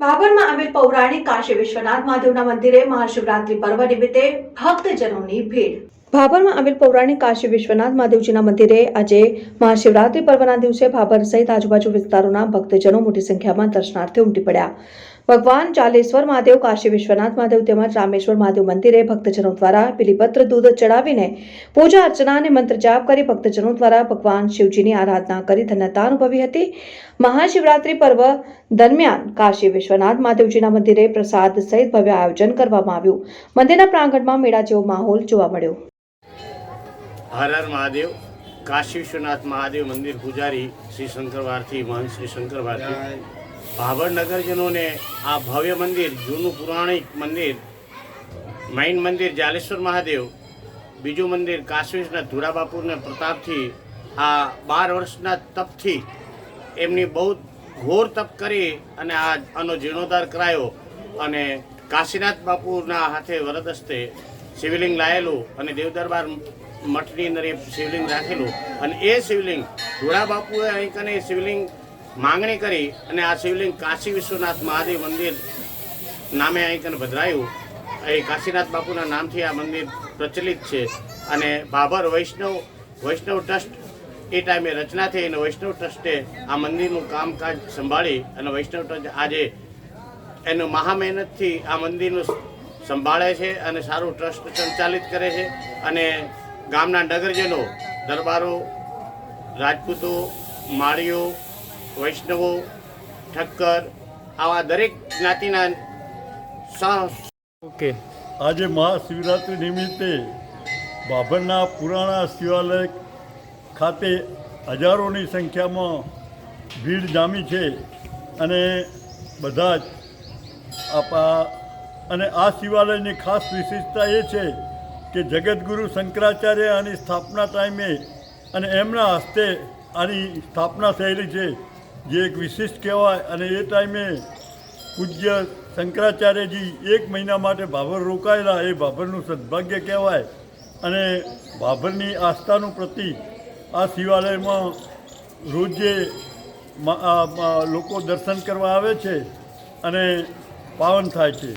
બાબરમાં આવેલ પૌરાણિક કાશી વિશ્વનાથ મહાદેવના મંદિરે મહાશિવરાત્રી પર્વ નિમિત્તે ભક્તજનોની ભીડ. ભાભરમાં આવેલ પૌરાણિક કાશી વિશ્વનાથ મહાદેવજીના મંદિરે આજે મહાશિવરાત્રી પર્વના દિવસે ભાભર સહિત આજુબાજુ વિસ્તારોના ભક્તજનો મોટી સંખ્યામાં દર્શનાર્થે ઉમટી પડ્યા. ભગવાન ચાલેશ્વર મહાદેવ, કાશી વિશ્વનાથ મહાદેવ તેમજ રામેશ્વર મહાદેવ મંદિરે ભક્તજનો દ્વારા બિલીપત્ર દૂધ ચડાવીને પૂજા અર્ચના અને મંત્ર જાપ કરી ભક્તજનો દ્વારા ભગવાન શિવજીની આરાધના કરી ધન્યતા અનુભવી હતી. મહાશિવરાત્રી પર્વ દરમિયાન કાશી વિશ્વનાથ મહાદેવજીના મંદિરે પ્રસાદ સહિત ભવ્ય આયોજન કરવામાં આવ્યું. મંદિરના પ્રાંગણમાં મેળા જેવો માહોલ જોવા મળ્યો. હર હર મહાદેવ. કાશી વિશ્વનાથ મહાદેવ મંદિર પૂજારી શ્રી શંકર ભારતી મહંત શ્રી શંકર ભારતી ભાભર નગરજનોને આ ભવ્ય મંદિર, જૂનું પુરાણિક મંદિર, મૈન મંદિર, જાલેશ્વર મહાદેવ, બીજું મંદિર કાશ્મીરના ધુરાબાપુરને પ્રતાપથી આ બાર વર્ષના તપથી એમની બહુ ઘોર તપ કરી અને આ આનો જીર્ણોદ્ધાર કરાયો અને કાશીનાથ બાપુના હાથે વરદ હસ્તે શિવલિંગ લાયેલું અને દેવદરબાર મઠની અંદર એ શિવલિંગ રાખેલું. અને એ શિવલિંગ ધોળા બાપુએ અહીં કને શિવલિંગ માંગણી કરી અને આ શિવલિંગ કાશી વિશ્વનાથ મહાદેવ મંદિર નામે અહીં ભદ્રાયું. એ કાશીનાથ બાપુના નામથી આ મંદિર પ્રચલિત છે અને બાબર વૈષ્ણવ વૈષ્ણવ ટ્રસ્ટ એ ટાઈમે રચના થઈ અને વૈષ્ણવ ટ્રસ્ટે આ મંદિરનું કામકાજ સંભાળી અને વૈષ્ણવ ટ્રસ્ટ આજે એનું મહા મહેનતથી આ મંદિરનું સંભાળે છે અને સારું ટ્રસ્ટ સંચાલિત કરે છે અને ગામના નગરજનો, દરબારો, રાજપૂતો, માળીઓ વૈષ્ણવો ઠક્કર આવા દરેક જ્ઞાતિના સહ ઓકે. આજે મહાશિવરાત્રિ નિમિત્તે બાભરના પુરાણા શિવાલય ખાતે હજારોની સંખ્યામાં ભીડ જામી છે અને બધા જ આપા અને આ શિવાલયની ખાસ વિશેષતા એ છે કે જગતગુરુ શંકરાચાર્ય આની સ્થાપના ટાઈમે અને એમના હસ્તે આની સ્થાપના થયેલી છે. જે એક વિશિષ્ટ કહેવાય અને એ ટાઈમે પૂજ્ય શંકરાચાર્યજી એક મહિના માટે ભાભર રોકાયેલા, એ ભાભરનું સદભાગ્ય કહેવાય અને ભાભરની આસ્થાનું પ્રતીક આ શિવાલયમાં રોજે લોકો દર્શન કરવા આવે છે અને પાવન થાય છે.